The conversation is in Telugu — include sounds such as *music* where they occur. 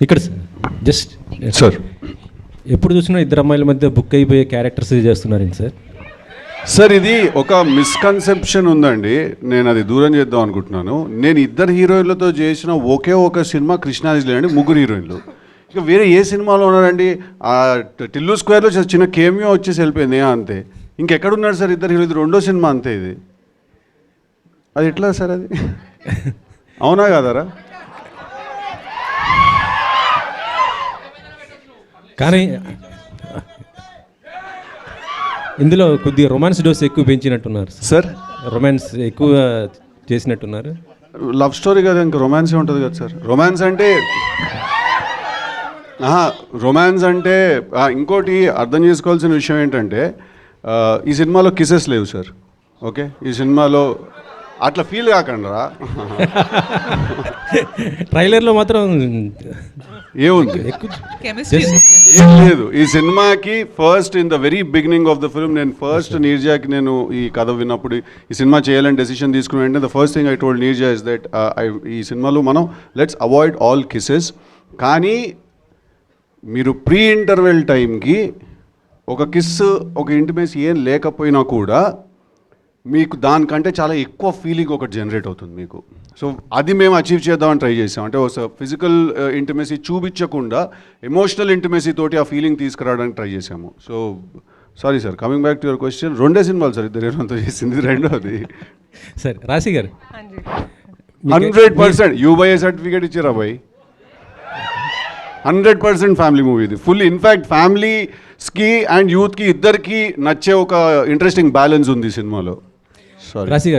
ఇక్కడ జస్ట్ సార్ ఎప్పుడు చూసినా ఇద్దరు అమ్మాయిల మధ్య బుక్ అయిపోయే క్యారెక్టర్స్ చేస్తున్నారండి సార్? సార్ ఇది ఒక మిస్కన్సెప్షన్ ఉందండి. నేను అది దూరం చేద్దాం అనుకుంటున్నాను. నేను ఇద్దరు హీరోయిన్లతో చేసిన ఒకే ఒక సినిమా కృష్ణాజిలే అండి ముగ్గురు హీరోయిన్లు. ఇక వేరే ఏ సినిమాలో ఉన్నారండి? ఆ టిల్లు స్క్వేర్లో చిన్న కేమియో వచ్చేసి వెళ్ళిపోయింది అంతే. ఇంకెక్కడున్నాడు సార్ ఇద్దరు హీరో ఇది రెండో సినిమా అంతే ఇది. అది ఎట్లా సార్ అది? *laughs* అవునా కాదరా? కానీ ఇందులో కొద్దిగా రొమాన్స్ డోస్ ఎక్కువ పెంచినట్టున్నారు సార్. రొమాన్స్ ఎక్కువ చేసినట్టున్నారు. లవ్ స్టోరీ కదా ఇంకా రొమాన్స్ ఉంటుంది కదా సార్. రొమాన్స్ అంటే రొమాన్స్ అంటే ఇంకోటి అర్థం చేసుకోవాల్సిన విషయం ఏంటంటే ఈ సినిమాలో కిసెస్ లేవు సార్. ఓకే ఈ సినిమాలో అట్లా ఫీల్ కాకండి రా ట్రైలర్లో మాత్రం ఏముంది? ఏం లేదు. ఈ సినిమాకి first in the very beginning of the film నేను ఫస్ట్ నీర్జాకి నేను ఈ కథ విన్నప్పుడు ఈ సినిమా చేయాలని డెసిషన్ తీసుకుని వెంటనే the first thing I told Neerja is that ఈ సినిమాలో మనం లెట్స్ అవాయిడ్ ఆల్ కిసెస్ కానీ మీరు ప్రీ ఇంటర్వెల్ టైంకి ఒక కిస్ ఒక ఇంటిమేసి ఏం లేకపోయినా కూడా మీకు దానికంటే చాలా ఎక్కువ ఫీలింగ్ ఒకటి జనరేట్ అవుతుంది మీకు. సో అది మేము అచీవ్ చేద్దామని ట్రై చేసాం. అంటే ఒక ఫిజికల్ ఇంటిమేసీ చూపించకుండా ఎమోషనల్ ఇంటిమేసీ తోటి ఆ ఫీలింగ్ తీసుకురావడానికి ట్రై చేసాము. So sorry sir coming back to your question రెండే సినిమాలు సార్ ఇద్దరు హీరోలతో చేసింది రెండోది. సరే రాశి గారు. Hundred. Percent U by A certificate ఇచ్చారా boy hundred percent family movie ఇది. ఫుల్ ఇన్ఫ్యాక్ట్ ఫ్యామిలీస్కి అండ్ యూత్కి ఇద్దరికి నచ్చే ఒక ఇంట్రెస్టింగ్ బ్యాలెన్స్ ఉంది సినిమాలో. సారీ రాశి గారు